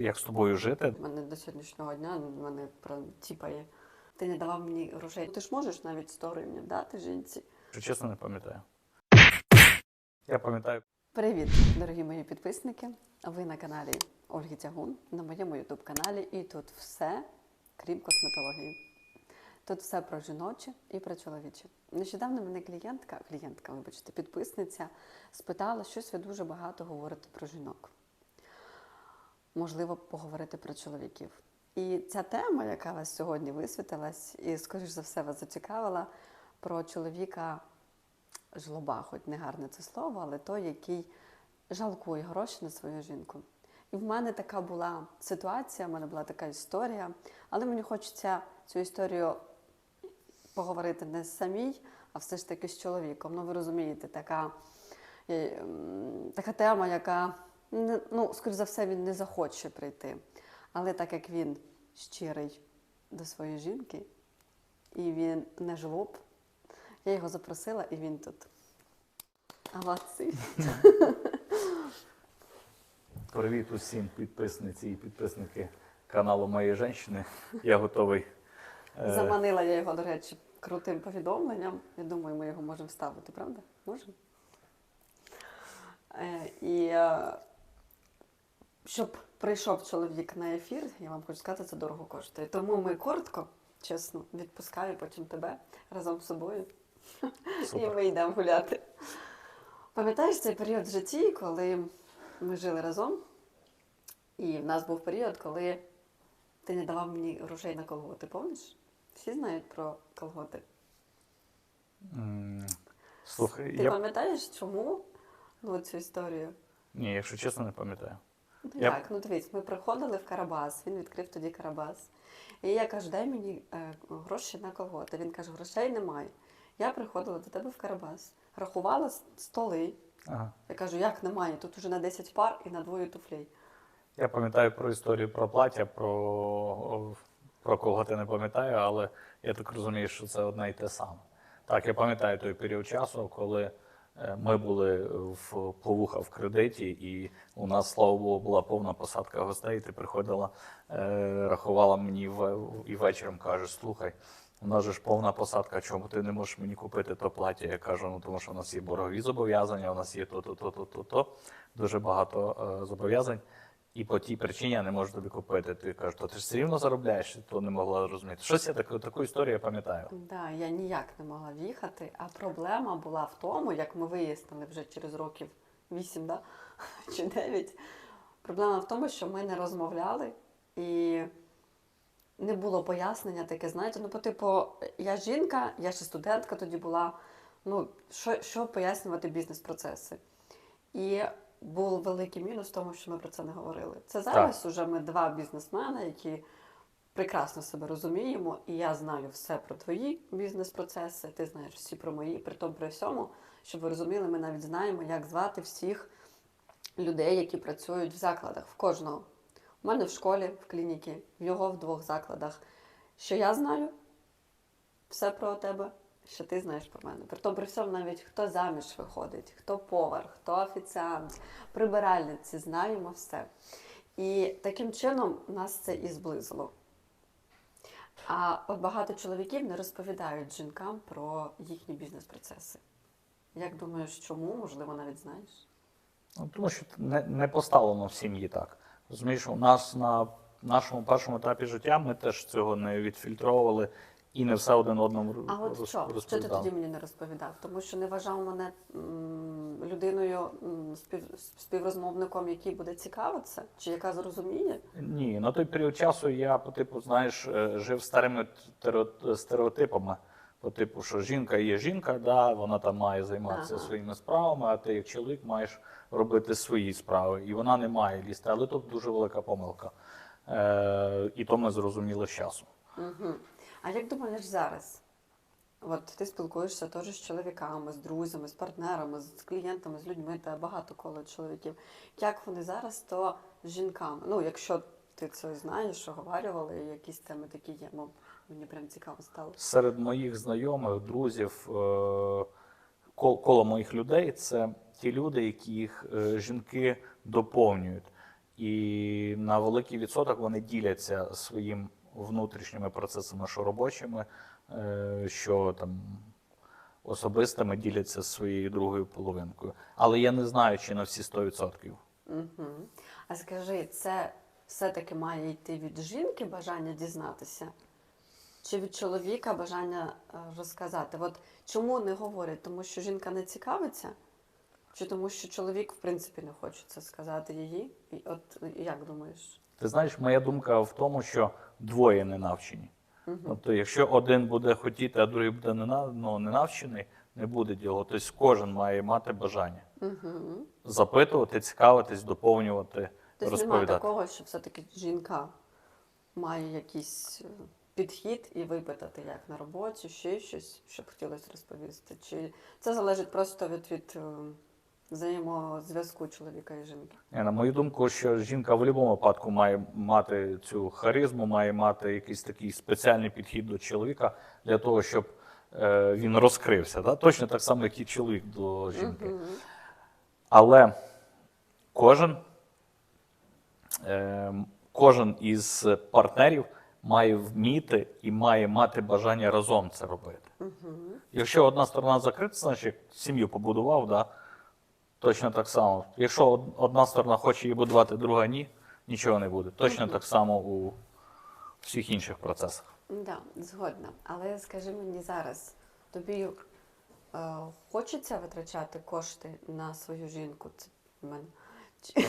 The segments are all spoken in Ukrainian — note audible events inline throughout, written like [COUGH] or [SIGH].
Як з тобою жити? Мене до сьогоднішнього дня мене прям тіпає. Ти не давав мені грошей. Ти ж можеш навіть 100 гривень дати жінці. Що чесно, не пам'ятаю. Я пам'ятаю, Привіт, дорогі мої підписники. Ви на каналі Ольги Тягун, на моєму ютуб каналі, і тут все, крім косметології. Тут все про жіноче і про чоловіче. Нещодавно мене клієнтка, клієнтка, вибачте, підписниця, спитала, щось ви дуже багато говорите про жінок. Можливо, поговорити про чоловіків. І ця тема, яка вас сьогодні висвітилась, і, скоріш за все, вас зацікавила, про чоловіка жлоба, хоч не гарне це слово, але той, який жалкує гроші на свою жінку. І в мене така була ситуація, в мене була така історія, але мені хочеться цю історію поговорити не самій, а все ж таки з чоловіком. Ну, ви розумієте, така, е, така тема, яка, ну, скоріш за все, він не захоче прийти. Але так як він щирий до своєї жінки, і він не жлоб, я його запросила, і він тут. Молодці. привіт усім підписниці і підписники каналу Моєї жінки. Я готовий. е, Заманила я його, до речі, крутим повідомленням. Я думаю, ми його можемо вставити, правда? Можемо? Е, і е, щоб прийшов чоловік на ефір, я вам хочу сказати, це дорого коштує. Тому ми коротко, чесно, відпускаю потім тебе разом з собою. І ми йдемо гуляти. Пам'ятаєш цей період в житті, коли ми жили разом, і в нас був період, коли ти не давав мені грошей на колготи, помниш? Всі знають про колготи. м, Слухай, Ти я пам'ятаєш, чому ну, цю історію? ні, якщо чесно, не пам'ятаю. Ну Я- як? Ну дивись, ми приходили в Карабас, він відкрив тоді Карабас. І я кажу, дай мені е, гроші на колготи. Він каже, грошей немає. Я приходила до тебе в Карабас, рахувала столи. Ага. Я кажу, як немає? Тут уже на 10 пар і на двоє туфлей. Я пам'ятаю про історію про плаття, про, про колготи не пам'ятаю, але я так розумію, що це одне і те саме. Так, я пам'ятаю той період часу, коли ми були в повуха в кредиті, і у нас, слава Богу, була повна посадка гостей. Ти приходила, е, рахувала мені і вечором каже: слухай. У нас же ж повна посадка, чому ти не можеш мені купити то плаття? Я кажу, ну тому що у нас є боргові зобов'язання, у нас є то, то, то, то, то, то. Дуже багато е, зобов'язань. І по тій причині я не можу тобі купити. Ти кажеш, то ти ж все рівно заробляєш, то не могла зрозуміти. Щось я таку, таку історію пам'ятаю. Да, я ніяк не могла в'їхати, а проблема була в тому, як ми вияснили вже через років 8 да? [LAUGHS] чи 9. Проблема в тому, що ми не розмовляли і не було пояснення таке, знаєте, ну, по типу, я жінка, я ще студентка тоді була. Ну, що, що пояснювати бізнес-процеси? І був великий мінус в тому, що ми про це не говорили. Це зараз уже ми два бізнесмени, які прекрасно себе розуміємо, і я знаю все про твої бізнес-процеси, ти знаєш всі про мої, при тому при всьому, щоб ви розуміли, ми навіть знаємо, як звати всіх людей, які працюють в закладах, в кожного. У мене в школі, в клініці, в його в двох закладах. Що я знаю все про тебе, що ти знаєш про мене. При тому при всьому навіть хто заміж виходить, хто повар, хто офіціант, прибиральниці, знаємо все. І таким чином нас це і зблизило. А багато чоловіків не розповідають жінкам про їхні бізнес-процеси. Як думаєш, чому? Можливо, навіть знаєш? Ну, тому що не, не поставлено в сім'ї так. Розумієш, у нас на нашому першому етапі життя ми теж цього не відфільтровували і не все один одному А от роз- що? Що ти тоді мені не розповідав? Тому що не вважав мене м, людиною, м, спів, співрозмовником, який буде цікавитися, чи яка зрозуміє? Ні, на той період часу я, по типу, знаєш, е, жив старими стереотипами. По типу, що жінка є жінка, да, вона там має займатися Ага. своїми справами, а ти як чоловік маєш робити свої справи. І вона не має лізти. Але тут дуже велика помилка. Е, і то ми зрозуміли з часом. Угу. А як думаєш зараз? От ти спілкуєшся теж з чоловіками, з друзями, з партнерами, з клієнтами, з людьми, та багато коло чоловіків. Як вони зараз то з жінками? Ну, якщо ти це знаєш, оговарювали, якісь теми такі є, мов мені прям цікаво стало. Серед моїх знайомих, друзів, е, коло моїх людей це ті люди, яких е, жінки доповнюють. і на великий відсоток вони діляться своїм внутрішніми процесами, що робочими, е, що там особистими діляться своєю другою половинкою. Але я не знаю, чи на всі 100%. Угу. А скажи, це все-таки має йти від жінки бажання дізнатися? Чи від чоловіка бажання е, розказати? От чому не говорять? Тому що жінка не цікавиться? Чи тому, що чоловік, в принципі, не хоче це сказати її? І от як думаєш? Ти знаєш, моя думка в тому, що двоє не навчені. Тобто, якщо один буде хотіти, а другий буде не, ну, не навчений, не буде діло. Тобто кожен має мати бажання Угу. запитувати, цікавитись, доповнювати, Тобто немає такого, що все-таки жінка має якийсь е, підхід і випитати, як на роботі, ще щось, щоб хотілося розповісти. Чи це залежить просто від, від е, взаємозв'язку чоловіка і жінки? На мою думку, що жінка в будь-якому випадку має мати цю харизму, має мати якийсь такий спеціальний підхід до чоловіка для того, щоб е, він розкрився. Да? Точно так само, як і чоловік до жінки. Але кожен, е, кожен із партнерів має вміти і має мати бажання разом це робити. Мгм. Якщо одна сторона закрита, значить сім'ю побудував, да, точно так само. Якщо одна сторона хоче її будувати, друга ні, нічого не буде. Точно так само у всіх інших процесах. Да, згодна. Але скажи мені зараз, тобі е, хочеться витрачати кошти на свою жінку? Це мене. Чи,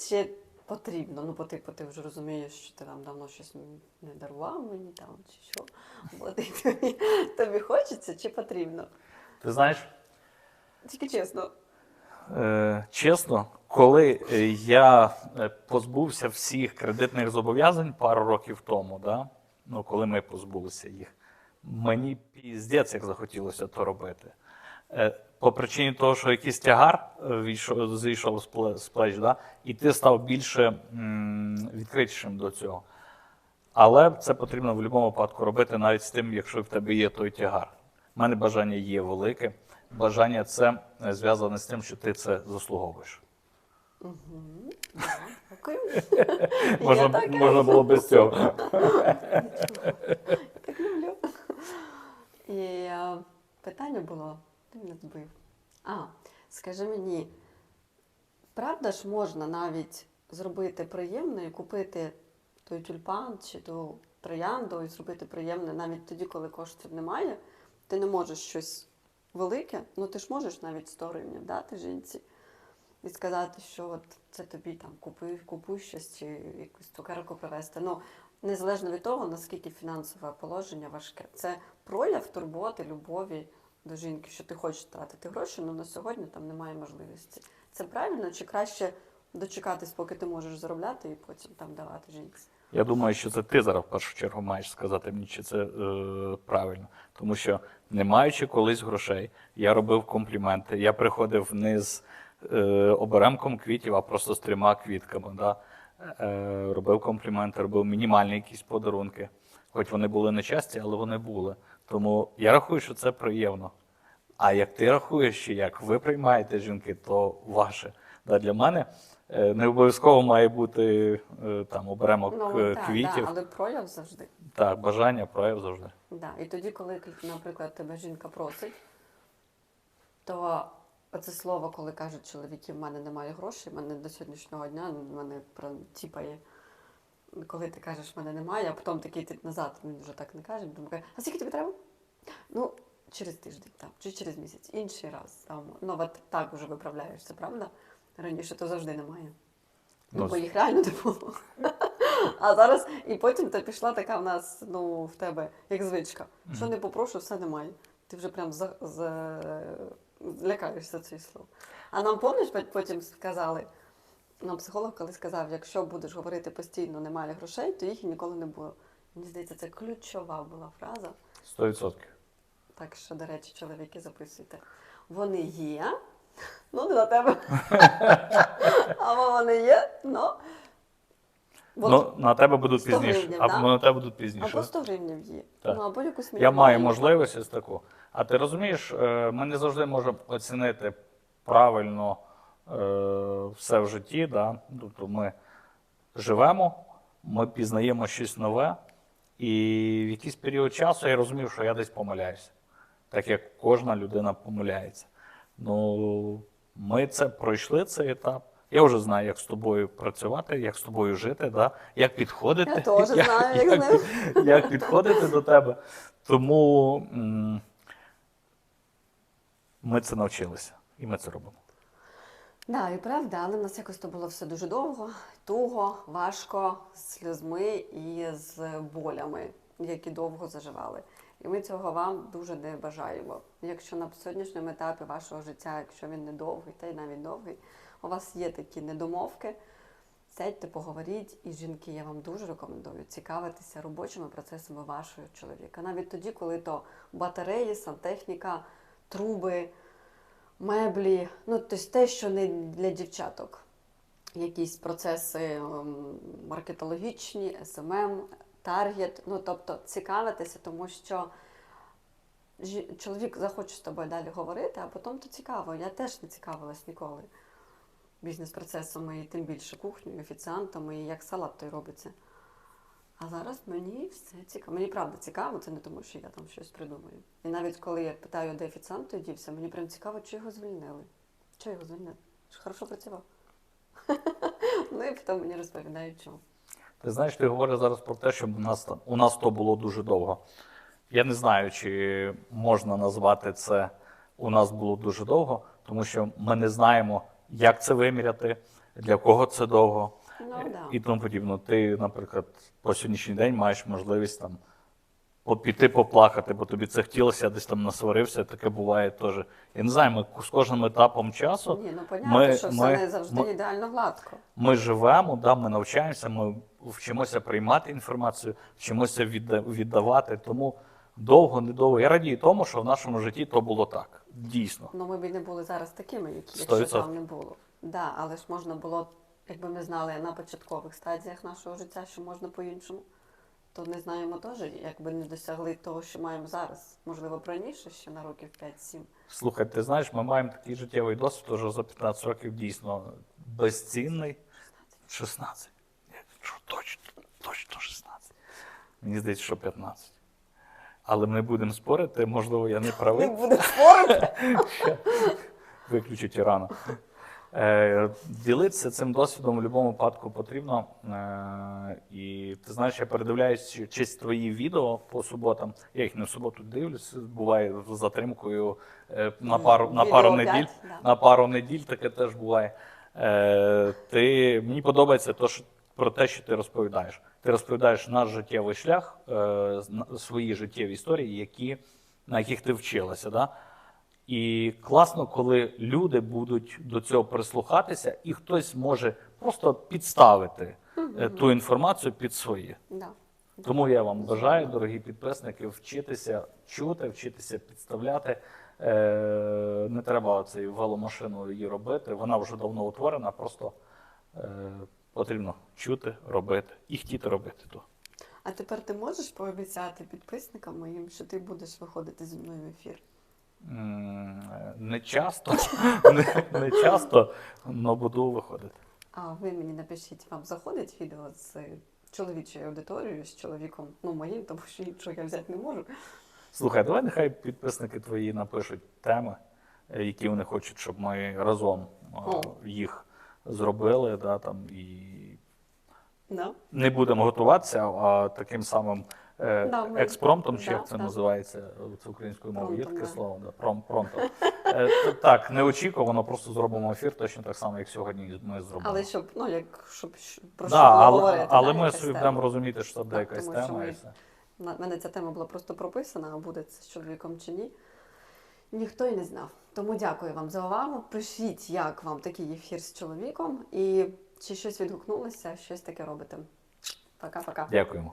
[LAUGHS] чи потрібно? Ну, бо типу, ти вже розумієш, що ти там давно щось не дарував мені там, чи що. Бо тобі, [LAUGHS] тобі хочеться чи потрібно? Ти знаєш, Тільки чесно. Е, чесно, коли е, я е, позбувся всіх кредитних зобов'язань пару років тому, да? ну, коли ми позбулися їх, мені піздець як захотілося то робити. Е, По причині того, що якийсь тягар е, війшов- зійшов з плеч, да? і ти став більше м, відкритішим до цього. Але це потрібно в будь-якому випадку робити, навіть з тим, якщо в тебе є той тягар. У мене бажання є велике. Бажання це зв'язане з тим, що ти це заслуговуєш. Дякую. Можна, так можна було без цього. так люблю. І е, питання було, ти мене збив. А, скажи мені, правда ж можна навіть зробити приємне і купити той тюльпан чи ту троянду і зробити приємне навіть тоді, коли коштів немає. Ти не можеш щось велике, ну ти ж можеш навіть 100 гривень дати жінці і сказати, що от це тобі там купуй, купуй щось чи якусь цукерку привезти. Ну, незалежно від того, наскільки фінансове положення важке. Це прояв турботи, любові до жінки, що ти хочеш тратити гроші, але на сьогодні там немає можливості. Це правильно чи краще дочекатись, поки ти можеш заробляти і потім там давати жінці? Я думаю, що це ти зараз в першу чергу маєш сказати мені, чи це е, правильно. Тому що, не маючи колись грошей, я робив компліменти. Я приходив не з е, оберемком квітів, а просто з трьома квітками. Да? Е, робив компліменти, робив мінімальні якісь подарунки. Хоч вони були нечасті, але вони були. Тому я рахую, що це приємно. А як ти рахуєш, чи як ви приймаєте жінки, то ваше. Да, для мене не обов'язково має бути е, там оберемок е, так, квітів. да, але прояв завжди. Так, бажання, прояв завжди. Да. І тоді, коли, наприклад, тебе жінка просить, то оце слово, коли кажуть чоловіки, в мене немає грошей, в мене до сьогоднішнього дня мене тіпає. Коли ти кажеш, в мене немає, а потім такий ти назад, він вже так не каже, він каже, а скільки тобі треба? Ну, через тиждень там, чи через місяць, інший раз. Там. Ну, от так вже виправляєшся, правда? Раніше то завжди немає. Ну, бо їх реально не було. [LAUGHS] А зараз, і потім та пішла така в нас, ну, в тебе, як звичка. Що не попрошу, все немає. Ти вже прям за, за, злякаєшся цих слов. А нам помніш, потім сказали, нам психолог коли сказав, якщо будеш говорити постійно немає грошей, то їх і ніколи не було. Мені здається, це ключова була фраза. 100%. Так що, до речі, чоловіки, записуйте. Вони є, ну не на тебе. [LAUGHS] Або вони є, ну. От, Ну, на тебе будуть 100 пізніше. гривень, Або да? на тебе будуть пізніше. або 100 гривень є. Так. Ну, або якусь Я маю мінімальну. можливість ось таку. А ти розумієш, е, ми не завжди можемо оцінити правильно е, все в житті. Да? Тобто ми живемо, ми пізнаємо щось нове, і в якийсь період часу я розумів, що я десь помиляюся, так як кожна людина помиляється. Ну, ми це пройшли цей етап. Я вже знаю, як з тобою працювати, як з тобою жити, да? як підходити. Я теж знаю, як з як, як підходити до тебе. Тому м, ми це навчилися і ми це робимо. Да, і правда, але в нас якось то було все дуже довго, туго, важко, з сльозми і з болями, які довго заживали. І ми цього вам дуже не бажаємо. Якщо на сьогоднішньому етапі вашого життя, якщо він не довгий, та й навіть довгий, у вас є такі недомовки, сядьте, поговоріть. І жінки, я вам дуже рекомендую цікавитися робочими процесами вашого чоловіка. Навіть тоді, коли то батареї, сантехніка, труби, меблі, ну тобто те, що не для дівчаток. Якісь процеси ем, маркетологічні, СММ, таргет. Ну тобто цікавитися, тому що чоловік захоче з тобою далі говорити, а потім то цікаво. Я теж не цікавилась ніколи бізнес-процесами, і тим більше кухнею, офіціантами, і як салат той робиться. А зараз мені все цікаво. Мені правда цікаво, це не тому, що я там щось придумаю. І навіть коли я питаю, де офіціант дівся, мені прям цікаво, чи його звільнили. Чи його звільнили? Хорошо працював. [LAUGHS] ну і потім мені розповідають, чому. Ти знаєш, ти говориш зараз про те, що у нас, там- у нас то було дуже довго. Я не знаю, чи можна назвати це у нас було дуже довго, тому що ми не знаємо, як це виміряти, для кого це довго Ну, да. і тому подібне. Ти, наприклад, по сьогоднішній день маєш можливість там піти поплакати, бо тобі це хотілося, десь там насварився, таке буває теж. Я не знаю, ми з кожним етапом часу Ні, ну понятно, ми- що все не завжди ми- ідеально гладко. ми живемо, да, ми навчаємося, ми вчимося приймати інформацію, вчимося віддавати. Тому довго, недовго. Я радію тому, що в нашому житті то було так. Дійсно. Ну, ми б не були зараз такими, які якщо там не було. Да, але ж можна було, якби ми знали на початкових стадіях нашого життя, що можна по-іншому, то не знаємо теж, якби не досягли того, що маємо зараз. Можливо, раніше, ще на років 5-7. Слухай, ти знаєш, ми маємо такий життєвий досвід вже за 15 років дійсно безцінний. 16. Що точно, точно 16. Мені здається, що 15. Але ми будемо спорити, можливо, я не правий. буде спорити. [LAUGHS] виключить рано. Е, ділитися цим досвідом в будь-якому випадку потрібно. Е, і ти знаєш, я передивляюсь чись твої відео по суботам. Я їх не в суботу дивлюсь, буває з затримкою е, на пару, на пару неділь. да. На пару неділь таке теж буває. Е, ти, мені подобається то, що, про те, що ти розповідаєш. Ти розповідаєш наш життєвий шлях, е, свої життєві історії, які, на яких ти вчилася. Да? І класно, коли люди будуть до цього прислухатися, і хтось може просто підставити е, ту інформацію під своє. Да. Тому я вам бажаю, дорогі підписники, вчитися чути, вчитися підставляти. Е, не треба цією веломашиною її робити. Вона вже давно утворена, просто потрібно чути, робити і хотіти робити то. А тепер ти можеш пообіцяти підписникам моїм, що ти будеш виходити зі мною в ефір? Не часто, не, не часто, але буду виходити. А ви мені напишіть, вам заходить відео з чоловічою аудиторією, з чоловіком, ну моїм, тому що іншого я взяти не можу. Слухай, давай нехай підписники твої напишуть теми, які вони хочуть, щоб ми разом О. їх зробили. Да, там, і Да? не будемо готуватися, а таким самим е, Да, ми- експромтом, чи як це да. називається це українською мовою, є таке слово, да, пром, пронто. Е, так, неочікувано, просто зробимо ефір точно так само, як сьогодні ми зробимо. Але щоб, ну як щоб про да, що але, говорити. але да, ми собі будемо розуміти, що це якась тема. І все. На мене ця тема була просто прописана, а буде це з чоловіком чи ні. Ніхто і не знав. Тому дякую вам за увагу. Пишіть, як вам такий ефір з чоловіком, і чи щось відгукнулося, щось таке робите. Пока-пока. Дякуємо.